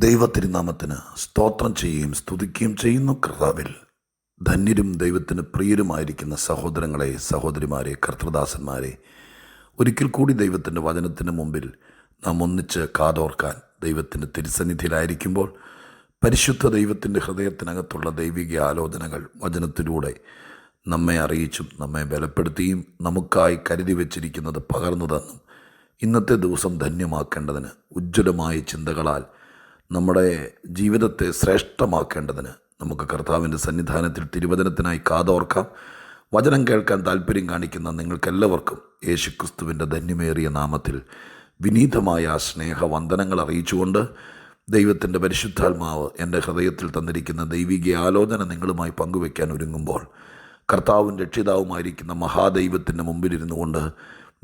ദൈവത്തിരുനാമത്തിന് സ്തോത്രം ചെയ്യുകയും സ്തുതിക്കുകയും ചെയ്യുന്നു കർത്താവിൽ. ധന്യരും ദൈവത്തിന് പ്രിയരുമായിരിക്കുന്ന സഹോദരങ്ങളെ സഹോദരിമാരെ കർത്തൃദാസന്മാരെ ഒരിക്കൽ കൂടി ദൈവത്തിന്റെ വചനത്തിന് മുമ്പിൽ നാം ഒന്നിച്ച് കാതോർക്കാൻ ദൈവത്തിന്റെ തിരുസന്നിധിയിലായിരിക്കുമ്പോൾ പരിശുദ്ധ ദൈവത്തിന്റെ ഹൃദയത്തിനകത്തുള്ള ദൈവിക ആലോചനകൾ വചനത്തിലൂടെ നമ്മെ അറിയിച്ചും നമ്മെ ബലപ്പെടുത്തിയും നമുക്കായി കരുതി വച്ചിരിക്കുന്നത് പകർന്നു തന്നും ഇന്നത്തെ ദിവസം ധന്യമാക്കേണ്ടതിന് ഉജ്ജ്വലമായ ചിന്തകളാൽ നമ്മുടെ ജീവിതത്തെ ശ്രേഷ്ഠമാക്കേണ്ടതിന് നമുക്ക് കർത്താവിന്റെ സന്നിധാനത്തിൽ തിരുവചനത്തിനായി കാതോർക്കാം. വചനം കേൾക്കാൻ താല്പര്യം കാണിക്കുന്ന നിങ്ങൾക്കെല്ലാവർക്കും യേശുക്രിസ്തുവിന്റെ ധന്യമേറിയ നാമത്തിൽ വിനീതമായ ആ സ്നേഹവന്ദനങ്ങൾ അറിയിച്ചുകൊണ്ട് ദൈവത്തിന്റെ പരിശുദ്ധാത്മാവ് എന്റെ ഹൃദയത്തിൽ തന്നിരിക്കുന്ന ദൈവിക ആലോചന നിങ്ങളുമായി പങ്കുവയ്ക്കാൻ ഒരുങ്ങുമ്പോൾ കർത്താവും രക്ഷിതാവുമായിരിക്കുന്ന മഹാദൈവത്തിന്റെ മുമ്പിലിരുന്നു കൊണ്ട്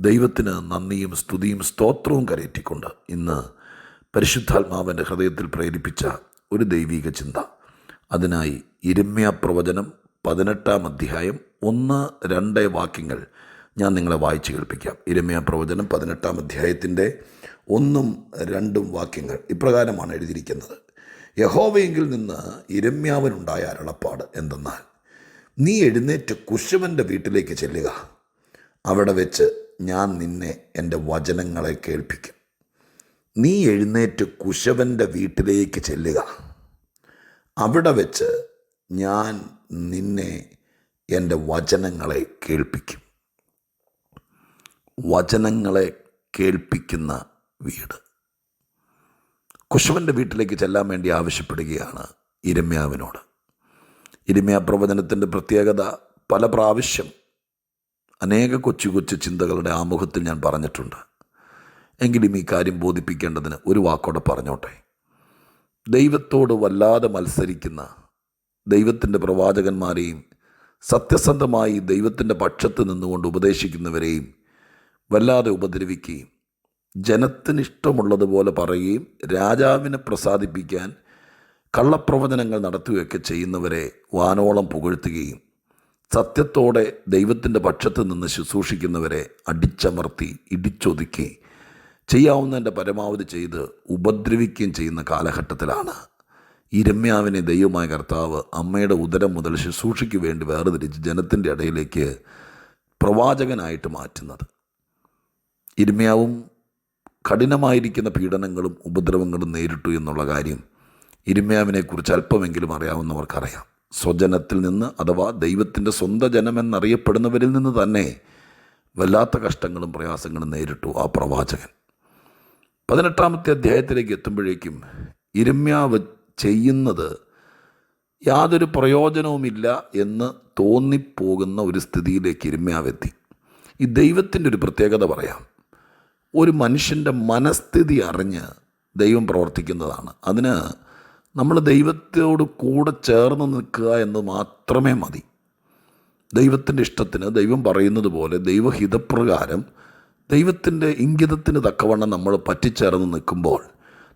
ദൈവത്തിന് നന്ദിയും സ്തുതിയും സ്തോത്രവും കരയറ്റിക്കൊണ്ട് ഇന്ന് പരിശുദ്ധാത്മാവിന്റെ ഹൃദയത്തിൽ പ്രേരിപ്പിച്ച ഒരു ദൈവീക ചിന്ത. അതിനായി ഇരമ്യ പ്രവചനം പതിനെട്ടാം അധ്യായം ഒന്ന് രണ്ട് വാക്യങ്ങൾ ഞാൻ നിങ്ങളെ വായിച്ചു കേൾപ്പിക്കാം. ഇരമ്യ പ്രവചനം പതിനെട്ടാം അധ്യായത്തിന്റെ ഒന്നും രണ്ടും വാക്യങ്ങൾ ഇപ്രകാരമാണ് എഴുതിയിരിക്കുന്നത്. യഹോവയെങ്കിൽ നിന്ന് ഇരമ്യാവനുണ്ടായ അരുളപ്പാട് എന്തെന്നാൽ നീ എഴുന്നേറ്റ് കുശവന്റെ വീട്ടിലേക്ക് ചെല്ലുക. അവിടെ വെച്ച് ഞാൻ നിന്നെ എന്റെ വചനങ്ങളെ കേൾപ്പിക്കും. നീ എഴുന്നേറ്റ് കുശവന്റെ വീട്ടിലേക്ക് ചെല്ലുക. അവിടെ വെച്ച് ഞാൻ നിന്നെ എന്റെ വചനങ്ങളെ കേൾപ്പിക്കും. വചനങ്ങളെ കേൾപ്പിക്കുന്ന വീട്. കുശവന്റെ വീട്ടിലേക്ക് ചെല്ലാൻ വേണ്ടി ആവശ്യപ്പെടുകയാണ് ഇരമ്യാവിനോട്. ഇരമ്യ പ്രവചനത്തിന്റെ പ്രത്യേകത പല പ്രാവശ്യം അനേക കൊച്ചു കൊച്ചു ചിന്തകളുടെ ആമുഖത്തിൽ ഞാൻ പറഞ്ഞിട്ടുണ്ട്. എങ്കിലും ഈ കാര്യം ബോധിപ്പിക്കേണ്ടതിന് ഒരു വാക്കോടെ പറഞ്ഞോട്ടെ. ദൈവത്തോട് വല്ലാതെ മത്സരിക്കുന്ന ദൈവത്തിന്റെ പ്രവാചകന്മാരെയും സത്യസന്ധമായി ദൈവത്തിന്റെ പക്ഷത്ത് നിന്നുകൊണ്ട് ഉപദേശിക്കുന്നവരെയും വല്ലാതെ ഉപദ്രവിക്കുകയും ജനത്തിന് ഇഷ്ടമുള്ളതുപോലെ പറയുകയും രാജാവിനെ പ്രസാദിപ്പിക്കാൻ കള്ളപ്രവചനങ്ങൾ നടത്തുകയൊക്കെ ചെയ്യുന്നവരെ വാനോളം പുകഴ്ത്തുകയും സത്യത്തോടെ ദൈവത്തിന്റെ പക്ഷത്ത് നിന്ന് ശുശ്രൂഷിക്കുന്നവരെ അടിച്ചമർത്തി ഇടിച്ചൊതുക്കി ചെയ്യാവുന്നതിന്റെ പരമാവധി ചെയ്ത് ഉപദ്രവിക്കുകയും ചെയ്യുന്ന കാലഘട്ടത്തിലാണ് ഈ രമ്യാവിനെ ദൈവമായ കർത്താവ് അമ്മയുടെ ഉദരം മുതൽ ശുശ്രൂഷയ്ക്ക് വേണ്ടി വേർതിരിച്ച് ജനത്തിന്റെ ഇടയിലേക്ക് പ്രവാചകനായിട്ട് മാറ്റുന്നത്. ഇരമ്യാവും കഠിനമായിരിക്കുന്ന പീഡനങ്ങളും ഉപദ്രവങ്ങളും നേരിട്ടു എന്നുള്ള കാര്യം ഇരമ്യാവിനെക്കുറിച്ച് അല്പമെങ്കിലും അറിയാവുന്നവർക്കറിയാം. സ്വജനത്തിൽ നിന്ന് അഥവാ ദൈവത്തിന്റെ സ്വന്തം ജനമെന്നറിയപ്പെടുന്നവരിൽ നിന്ന് തന്നെ വല്ലാത്ത കഷ്ടങ്ങളും പ്രയാസങ്ങളും നേരിട്ടു ആ പ്രവാചകൻ. പതിനെട്ടാമത്തെ അധ്യായത്തിലേക്ക് എത്തുമ്പോഴേക്കും ഇരമ്യാവ് ചെയ്യുന്നത് യാതൊരു പ്രയോജനവുമില്ല എന്ന് തോന്നിപ്പോകുന്ന ഒരു സ്ഥിതിയിലേക്ക് ഇരമ്യാവെത്തി ഈ ദൈവത്തിന്റെ ഒരു പ്രത്യേകത പറയാം. ഒരു മനുഷ്യന്റെ മനസ്ഥിതി അറിഞ്ഞ് ദൈവം പ്രവർത്തിക്കുന്നതാണ്. അതിന് നമ്മൾ ദൈവത്തോട് കൂടെ ചേർന്ന് നിൽക്കുക എന്ന് മാത്രമേ മതി. ദൈവത്തിന്റെ ഇഷ്ടത്തിന് ദൈവം പറയുന്നത് പോലെ ദൈവഹിതപ്രകാരം ദൈവത്തിന്റെ ഇംഗിതത്തിന് തക്കവണ്ണം നമ്മൾ പറ്റിച്ചേർന്ന് നിൽക്കുമ്പോൾ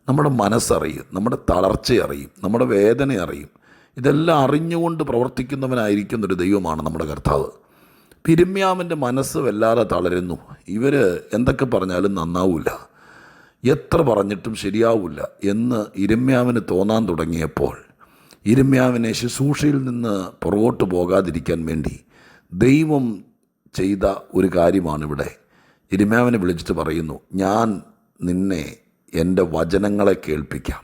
നമ്മുടെ മനസ്സറിയും നമ്മുടെ തളർച്ച അറിയും നമ്മുടെ വേദന അറിയും ഇതെല്ലാം അറിഞ്ഞുകൊണ്ട് പ്രവർത്തിക്കുന്നവനായിരിക്കുന്ന ഒരു ദൈവമാണ് നമ്മുടെ കർത്താവ്. പിരിമ്യാമിന്റെ മനസ്സ് വല്ലാതെ തളരുന്നു. ഇവർ എന്തൊക്കെ പറഞ്ഞാലും നന്നാവില്ല എത്ര പറഞ്ഞിട്ടും ശരിയാവില്ല എന്ന് ഇരമ്യാവിന് തോന്നാൻ തുടങ്ങിയപ്പോൾ ഇരമ്യാവിനെ ശുശ്രൂഷയിൽ നിന്ന് പുറകോട്ട് പോകാതിരിക്കാൻ വേണ്ടി ദൈവം ചെയ്ത ഒരു കാര്യമാണിവിടെ. ഇരമ്യാവിനെ വിളിച്ചിട്ട് പറയുന്നു ഞാൻ നിന്നെ എന്റെ വചനങ്ങളെ കേൾപ്പിക്കാം.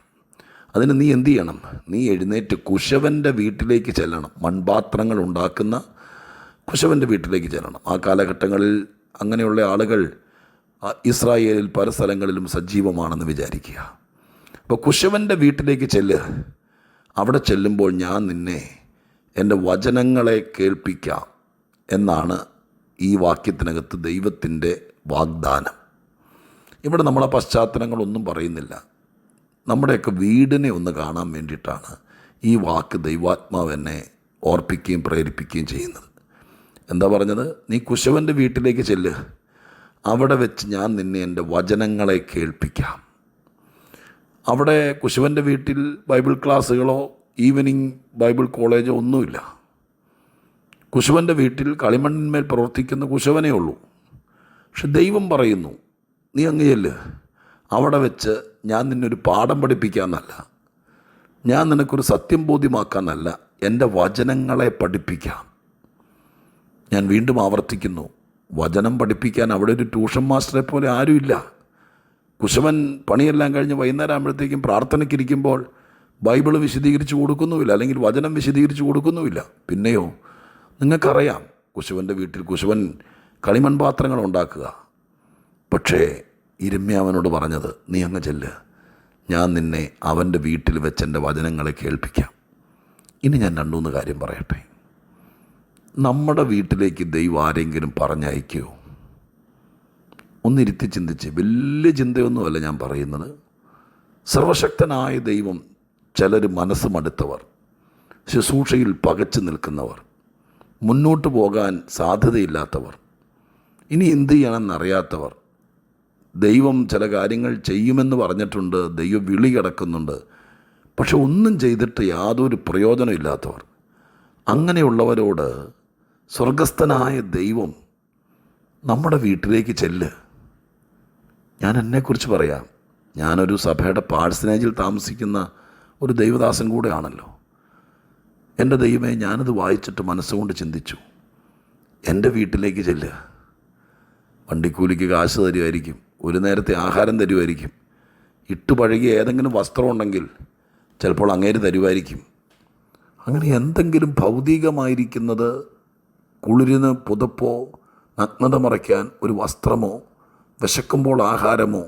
അതിന് നീ എന്തു ചെയ്യണം? നീ എഴുന്നേറ്റ് കുശവന്റെ വീട്ടിലേക്ക് ചെല്ലണം. മൺപാത്രങ്ങൾ ഉണ്ടാക്കുന്ന കുശവന്റെ വീട്ടിലേക്ക് ചെല്ലണം. ആ കാലഘട്ടങ്ങളിൽ അങ്ങനെയുള്ള ആളുകൾ ഇസ്രായേലിൽ പല സ്ഥലങ്ങളിലും സജീവമാണെന്ന് വിചാരിക്കുക. അപ്പോൾ കുശവന്റെ വീട്ടിലേക്ക് ചെല്ല്. അവിടെ ചെല്ലുമ്പോൾ ഞാൻ നിന്നെ എന്റെ വചനങ്ങളെ കേൾപ്പിക്കാം എന്നാണ് ഈ വാക്യത്തിനകത്ത് ദൈവത്തിന്റെ വാഗ്ദാനം. ഇവിടെ നമ്മളെ പശ്ചാത്തലങ്ങളൊന്നും പറയുന്നില്ല. നമ്മുടെയൊക്കെ വീടിനെ ഒന്ന് കാണാൻ വേണ്ടിയിട്ടാണ് ഈ വാക്ക് ദൈവാത്മാവ് എന്നെ ഓർപ്പിക്കുകയും പ്രേരിപ്പിക്കുകയും ചെയ്യുന്നത്. എന്താ പറഞ്ഞത്? നീ കുശവന്റെ വീട്ടിലേക്ക് ചെല്ല്. അവിടെ വെച്ച് ഞാൻ നിന്നെ എന്റെ വചനങ്ങളെ കേൾപ്പിക്കാം. അവിടെ കുശവന്റെ വീട്ടിൽ ബൈബിൾ ക്ലാസ്സുകളോ ഈവനിങ് ബൈബിൾ കോളേജോ ഒന്നുമില്ല. കുശവന്റെ വീട്ടിൽ കളിമണ്ണിന്മേൽ പ്രവർത്തിക്കുന്ന കുശവനേ ഉള്ളൂ. പക്ഷെ ദൈവം പറയുന്നു നീ അങ്ങ് ചെല്ല്. അവിടെ വെച്ച് ഞാൻ നിന്നൊരു പാഠം പഠിപ്പിക്കാമെന്നല്ല. ഞാൻ നിനക്കൊരു സത്യം ബോധ്യമാക്കാമെന്നല്ല. എന്റെ വചനങ്ങളെ പഠിപ്പിക്കാം. ഞാൻ വീണ്ടും ആവർത്തിക്കുന്നു വചനം പഠിപ്പിക്കാൻ അവിടെ ഒരു ട്യൂഷൻ മാസ്റ്ററെ പോലെ ആരുമില്ല. കുശവൻ പണിയെല്ലാം കഴിഞ്ഞ് വൈകുന്നേരം ആകുമ്പോഴത്തേക്കും പ്രാർത്ഥനയ്ക്കിരിക്കുമ്പോൾ ബൈബിൾ വിശദീകരിച്ച് കൊടുക്കുന്നുമില്ല അല്ലെങ്കിൽ വചനം വിശദീകരിച്ച് കൊടുക്കുന്നുമില്ല. പിന്നെയോ നിങ്ങൾക്കറിയാം കുശവന്റെ വീട്ടിൽ കുശവൻ കളിമൺ പാത്രങ്ങൾ ഉണ്ടാക്കുക. പക്ഷേ ഇരമ്യ അവനോട് പറഞ്ഞത് നീ അങ്ങ് ചെല്ല്. ഞാൻ നിന്നെ അവന്റെ വീട്ടിൽ വെച്ച് എന്റെ വചനങ്ങളെ കേൾപ്പിക്കാം. ഇനി ഞാൻ രണ്ടു മൂന്ന് കാര്യം പറയട്ടെ. നമ്മുടെ വീട്ടിലേക്ക് ദൈവം ആരെങ്കിലും പറഞ്ഞയക്കുമോ ഒന്നിരുത്തി ചിന്തിച്ച് വലിയ ചിന്തയൊന്നുമല്ല ഞാൻ പറയുന്നത്. സർവശക്തനായ ദൈവം ചിലർ മനസ്സ് മടുത്തവർ ശുശ്രൂഷയിൽ പകച്ചു നിൽക്കുന്നവർ മുന്നോട്ട് പോകാൻ സാധ്യതയില്ലാത്തവർ ഇനി എന്ത് ചെയ്യണമെന്നറിയാത്തവർ. ദൈവം ചില കാര്യങ്ങൾ ചെയ്യുമെന്ന് പറഞ്ഞിട്ടുണ്ട് ദൈവം വിളി കിടക്കുന്നുണ്ട്. പക്ഷെ ഒന്നും ചെയ്തിട്ട് യാതൊരു പ്രയോജനമില്ലാത്തവർ അങ്ങനെയുള്ളവരോട് സ്വർഗസ്ഥനായ ദൈവം നമ്മുടെ വീട്ടിലേക്ക് ചെല്ല്. ഞാൻ എന്നെക്കുറിച്ച് പറയാം. ഞാനൊരു സഭയുടെ പാഴ്സനേജിൽ താമസിക്കുന്ന ഒരു ദൈവദാസൻ കൂടെയാണല്ലോ. എന്റെ ദൈവമേ ഞാനത് വായിച്ചിട്ട് മനസ്സുകൊണ്ട് ചിന്തിച്ചു. എന്റെ വീട്ടിലേക്ക് ചെല്ലുക വണ്ടിക്കൂലിക്ക് കാശ് തരുമായിരിക്കും. ഒരു നേരത്തെ ആഹാരം തരുമായിരിക്കും. ഇട്ട് പഴകിയ ഏതെങ്കിലും വസ്ത്രമുണ്ടെങ്കിൽ ചിലപ്പോൾ അങ്ങേര് തരുമായിരിക്കും. അങ്ങനെ എന്തെങ്കിലും ഭൗതികമായിരിക്കുന്നത് കുളിരിന് പുതപ്പോ നഗ്നത മറയ്ക്കാൻ ഒരു വസ്ത്രമോ വിശക്കുമ്പോൾ ആഹാരമോ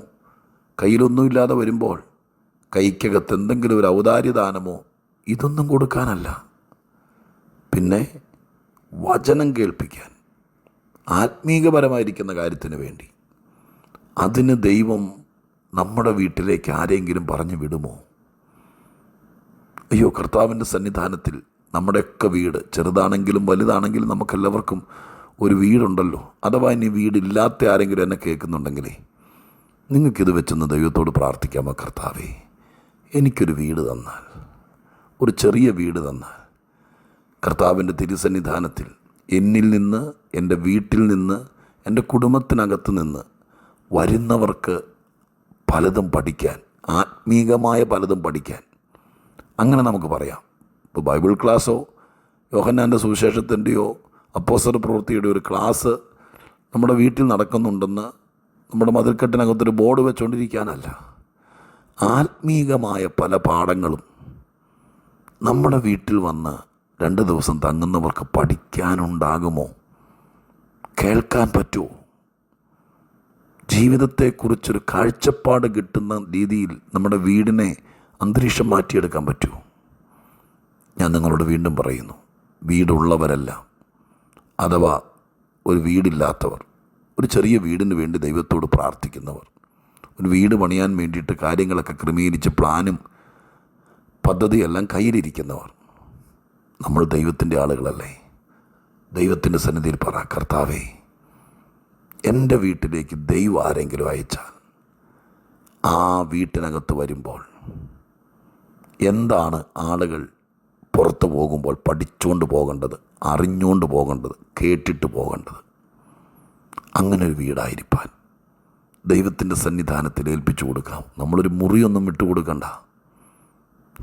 കയ്യിലൊന്നുമില്ലാതെ വരുമ്പോൾ കൈക്കകത്ത് എന്തെങ്കിലും ഒരു ഔദാര്യദാനമോ ഇതൊന്നും കൊടുക്കാനല്ല. പിന്നെ വചനം കേൾപ്പിക്കാൻ. ആത്മീകപരമായിരിക്കുന്ന കാര്യത്തിന് വേണ്ടി. അതിന് ദൈവം നമ്മുടെ വീട്ടിലേക്ക് ആരെങ്കിലും പറഞ്ഞു വിടുമോ? അയ്യോ കർത്താവിന്റെ സന്നിധാനത്തിൽ നമ്മുടെയൊക്കെ വീട് ചെറുതാണെങ്കിലും വലുതാണെങ്കിലും നമുക്കെല്ലാവർക്കും ഒരു വീടുണ്ടല്ലോ. അഥവാ ഇനി വീടില്ലാത്ത ആരെങ്കിലും എന്നെ കേൾക്കുന്നുണ്ടെങ്കിലേ നിങ്ങൾക്കിത് വെച്ചൊന്ന് ദൈവത്തോട് പ്രാർത്ഥിക്കാമോ കർത്താവേ? എനിക്കൊരു വീട് തന്നാൽ ഒരു ചെറിയ വീട് തന്നാൽ കർത്താവിന്റെ തിരുസന്നിധാനത്തിൽ എന്നിൽ നിന്ന് എന്റെ വീട്ടിൽ നിന്ന് എന്റെ കുടുംബത്തിനകത്ത് നിന്ന് വരുന്നവർക്ക് പലതും പഠിക്കാൻ ആത്മീകമായ പലതും പഠിക്കാൻ. അങ്ങനെ നമുക്ക് പറയാം. ഇപ്പോൾ ബൈബിൾ ക്ലാസ്സോ യോഹന്നാന്റെ സുവിശേഷത്തിന്റെയോ അപ്പോസർ പ്രവൃത്തിയുടെ ഒരു ക്ലാസ് നമ്മുടെ വീട്ടിൽ നടക്കുന്നുണ്ടെന്ന് നമ്മുടെ മതിൽക്കെട്ടിനകത്തൊരു ബോർഡ് വെച്ചുകൊണ്ടിരിക്കാനല്ല ആത്മീകമായ പല പാഠങ്ങളും നമ്മുടെ വീട്ടിൽ വന്ന് രണ്ട് ദിവസം തങ്ങുന്നവർക്ക് പഠിക്കാനുണ്ടാകുമോ? കേൾക്കാൻ പറ്റുമോ? ജീവിതത്തെക്കുറിച്ചൊരു കാഴ്ചപ്പാട് കിട്ടുന്ന രീതിയിൽ നമ്മുടെ വീടിനെ അന്തരീക്ഷം മാറ്റിയെടുക്കാൻ പറ്റുമോ? ഞാൻ നിങ്ങളോട് വീണ്ടും പറയുന്നു വീടുള്ളവരല്ല. അഥവാ ഒരു വീടില്ലാത്തവർ ഒരു ചെറിയ വീടിന് വേണ്ടി ദൈവത്തോട് പ്രാർത്ഥിക്കുന്നവർ ഒരു വീട് പണിയാൻ വേണ്ടിയിട്ട് കാര്യങ്ങളൊക്കെ ക്രമീകരിച്ച് പ്ലാനും പദ്ധതിയെല്ലാം കയ്യിലിരിക്കുന്നവർ നമ്മൾ ദൈവത്തിന്റെ ആളുകളല്ലേ? ദൈവത്തിന്റെ സന്നിധിയിൽ പറ കർത്താവേ എന്റെ വീട്ടിലേക്ക് ദൈവം ആരെങ്കിലും അയച്ചാൽ ആ വീട്ടിനകത്ത് വരുമ്പോൾ എന്താണ് ആളുകൾ പുറത്തു പോകുമ്പോൾ പഠിച്ചുകൊണ്ട് പോകേണ്ടത് അറിഞ്ഞുകൊണ്ട് പോകേണ്ടത് കേട്ടിട്ട് പോകേണ്ടത്? അങ്ങനെ ഒരു വീടായിരിക്കാൻ ദൈവത്തിന്റെ സന്നിധാനത്തിൽ ഏൽപ്പിച്ചു കൊടുക്കാം. നമ്മളൊരു മുറിയൊന്നും വിട്ടു കൊടുക്കണ്ട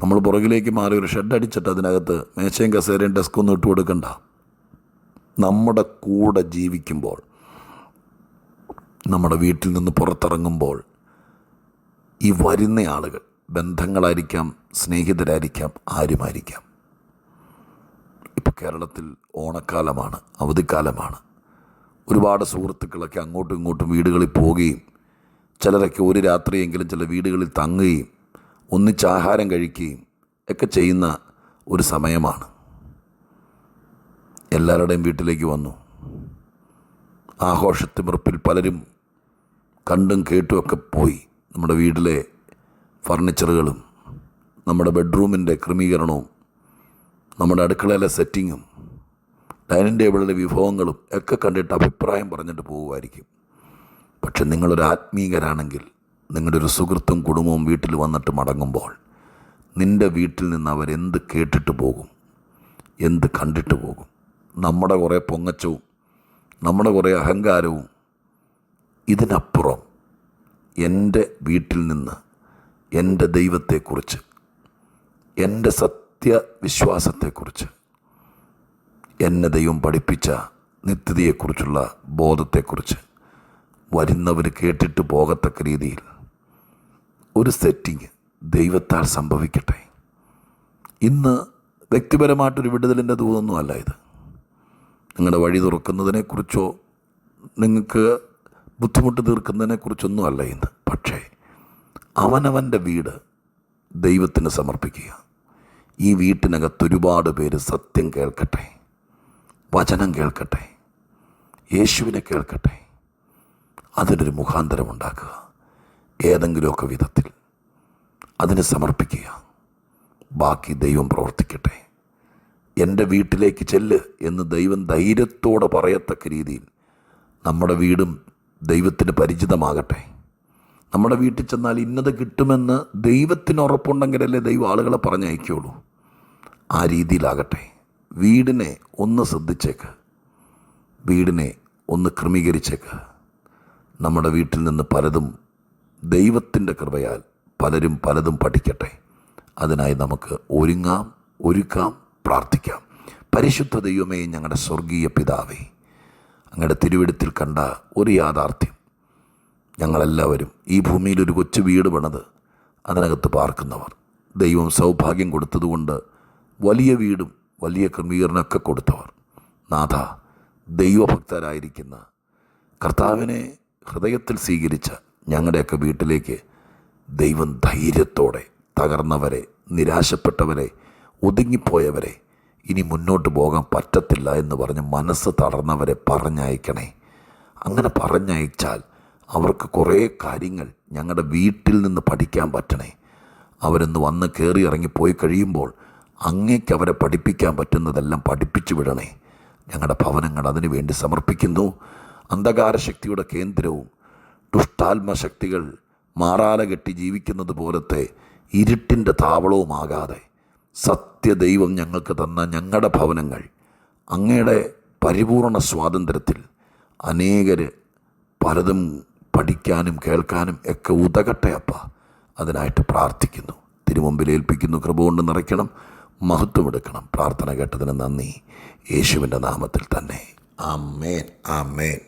നമ്മൾ പുറകിലേക്ക് മാറി ഒരു ഷെഡ് അടിച്ചിട്ട് അതിനകത്ത് മേശയും കസേരയും ഡെസ്കൊന്നും ഇട്ട് കൊടുക്കണ്ട. നമ്മുടെ കൂടെ ജീവിക്കുമ്പോൾ നമ്മുടെ വീട്ടിൽ നിന്ന് പുറത്തിറങ്ങുമ്പോൾ ഈ വരുന്ന ആളുകൾ ബന്ധങ്ങളായിരിക്കാം സ്നേഹിതരായിരിക്കാം ആരുമായിരിക്കാം. ഇപ്പോൾ കേരളത്തിൽ ഓണക്കാലമാണ് അവധിക്കാലമാണ്. ഒരുപാട് സുഹൃത്തുക്കളൊക്കെ അങ്ങോട്ടും ഇങ്ങോട്ടും വീടുകളിൽ പോവുകയും ചിലരൊക്കെ ഒരു രാത്രിയെങ്കിലും ചില വീടുകളിൽ തങ്ങുകയും ഒന്നിച്ച് ആഹാരം കഴിക്കുകയും ഒക്കെ ചെയ്യുന്ന ഒരു സമയമാണ്. എല്ലാവരുടെയും വീട്ടിലേക്ക് വന്നു. ആഘോഷത്തിമിറപ്പിൽ പലരും കണ്ടും കേട്ടുമൊക്കെ പോയി. നമ്മുടെ വീട്ടിലെ ഫർണിച്ചറുകളും നമ്മുടെ ബെഡ്റൂമിന്റെ ക്രമീകരണവും നമ്മുടെ അടുക്കളയിലെ സെറ്റിങ്ങും ഡൈനിങ് ടേബിളിലെ വിഭവങ്ങളും ഒക്കെ കണ്ടിട്ട് അഭിപ്രായം പറഞ്ഞിട്ട് പോകുമായിരിക്കും പക്ഷെ നിങ്ങളൊരു ആത്മീകരാണെങ്കിൽ നിങ്ങളുടെ ഒരു സുഹൃത്തും കുടുംബവും വീട്ടിൽ വന്നിട്ട് മടങ്ങുമ്പോൾ നിന്റെ വീട്ടിൽ നിന്ന് അവരെന്ത് കേട്ടിട്ട് പോകും? എന്ത് കണ്ടിട്ട് പോകും? നമ്മുടെ കുറേ പൊങ്ങച്ചവും നമ്മുടെ കുറേ അഹങ്കാരവും ഇതിനപ്പുറം എന്റെ വീട്ടിൽ നിന്ന് എന്റെ ദൈവത്തെക്കുറിച്ച് എന്റെ സത്യവിശ്വാസത്തെക്കുറിച്ച് എന്നെ ദൈവം പഠിപ്പിച്ച നിത്യതയെക്കുറിച്ചുള്ള ബോധത്തെക്കുറിച്ച് വരുന്നവർ കേട്ടിട്ട് പോകത്തക്ക രീതിയിൽ ഒരു സെറ്റിങ് ദൈവത്താൽ സംഭവിക്കട്ടെ. ഇന്ന് വ്യക്തിപരമായിട്ടൊരു വിടുതലിന്റെ ദൂതൊന്നും അല്ല ഇത്. നിങ്ങളുടെ വഴി തുറക്കുന്നതിനെക്കുറിച്ചോ നിങ്ങൾക്ക് ബുദ്ധിമുട്ട് തീർക്കുന്നതിനെക്കുറിച്ചൊന്നും അല്ല ഇന്ന്. പക്ഷേ അവനവന്റെ വീട് ദൈവത്തിന് സമർപ്പിക്കുക. ഈ വീട്ടിനകത്ത് ഒരുപാട് പേര് സത്യം കേൾക്കട്ടെ. വചനം കേൾക്കട്ടെ. യേശുവിനെ കേൾക്കട്ടെ. അതിനൊരു മുഖാന്തരം ഉണ്ടാക്കുക ഏതെങ്കിലുമൊക്കെ വിധത്തിൽ അതിന് സമർപ്പിക്കുക. ബാക്കി ദൈവം പ്രവർത്തിക്കട്ടെ. എന്റെ വീട്ടിലേക്ക് ചെല്ല് എന്ന് ദൈവം ധൈര്യത്തോടെ പറയത്തക്ക രീതിയിൽ നമ്മുടെ വീടും ദൈവത്തിന് പരിചിതമാകട്ടെ. നമ്മുടെ വീട്ടിൽ ചെന്നാൽ ഇന്നത് കിട്ടുമെന്ന് ദൈവത്തിന് ഉറപ്പുണ്ടെങ്കിലല്ലേ ദൈവം ആളുകളെ പറഞ്ഞയക്കുള്ളൂ ആ രീതിയിലാകട്ടെ. വീടിനെ ഒന്ന് ശ്രദ്ധിച്ചേക്ക്. വീടിനെ ഒന്ന് ക്രമീകരിച്ചേക്ക്. നമ്മുടെ വീട്ടിൽ നിന്ന് പലതും ദൈവത്തിന്റെ കൃപയാൽ പലരും പലതും പഠിക്കട്ടെ. അതിനായി നമുക്ക് ഒരുങ്ങാം ഒരുക്കാം പ്രാർത്ഥിക്കാം. പരിശുദ്ധ ദൈവമേ ഞങ്ങളുടെ സ്വർഗീയ പിതാവേ അങ്ങയുടെ തിരുവിടത്തിൽ കണ്ട ഒരു യാഥാർത്ഥ്യം. ഞങ്ങളെല്ലാവരും ഈ ഭൂമിയിൽ ഒരു കൊച്ചു വീട് പണിത് അതിനകത്ത് പാർക്കുന്നവർ. ദൈവം സൗഭാഗ്യം കൊടുത്തതുകൊണ്ട് വലിയ വീടും വലിയ ക്രമീകരണമൊക്കെ കൊടുത്തവർ. നാഥ ദൈവഭക്തരായിരിക്കുന്ന കർത്താവിനെ ഹൃദയത്തിൽ സ്വീകരിച്ച ഞങ്ങളുടെയൊക്കെ വീട്ടിലേക്ക് ദൈവം ധൈര്യത്തോടെ തകർന്നവരെ നിരാശപ്പെട്ടവരെ ഒതുങ്ങിപ്പോയവരെ ഇനി മുന്നോട്ട് പോകാൻ പറ്റത്തില്ല എന്ന് പറഞ്ഞ് മനസ്സ് തളർന്നവരെ പറഞ്ഞയക്കണേ. അങ്ങനെ പറഞ്ഞയച്ചാൽ അവർക്ക് കുറേ കാര്യങ്ങൾ ഞങ്ങളുടെ വീട്ടിൽ നിന്ന് പഠിക്കാൻ പറ്റണേ. അവരൊന്ന് വന്ന് കയറി ഇറങ്ങി പോയി കഴിയുമ്പോൾ അങ്ങേക്ക് അവരെ പഠിപ്പിക്കാൻ പറ്റുന്നതെല്ലാം പഠിപ്പിച്ചു വിടണേ. ഞങ്ങളുടെ ഭവനങ്ങൾ അതിനു വേണ്ടി സമർപ്പിക്കുന്നു. അന്ധകാര ശക്തിയുടെ കേന്ദ്രവും ദുഷ്ടാത്മശക്തികൾ മാറാല കെട്ടി ജീവിക്കുന്നത് പോലത്തെ ഇരുട്ടിന്റെ താവളവുമാകാതെ സത്യദൈവം ഞങ്ങൾക്ക് തന്ന ഞങ്ങളുടെ ഭവനങ്ങൾ അങ്ങയുടെ പരിപൂർണ സ്വാതന്ത്ര്യത്തിൽ അനേകർ പലതും പഠിക്കാനും കേൾക്കാനും ഒക്കെ ഉതകട്ടെ അപ്പ. അതിനായിട്ട് പ്രാർത്ഥിക്കുന്നു. തിരുമുമ്പിൽ ഏൽപ്പിക്കുന്നു. കൃപ കൊണ്ട് നിറയ്ക്കണം. മഹത്വമെടുക്കണം പ്രാർത്ഥന കേട്ടതിന് നന്ദി. യേശുവിന്റെ നാമത്തിൽ തന്നെ. ആമേൻ. ആമേൻ.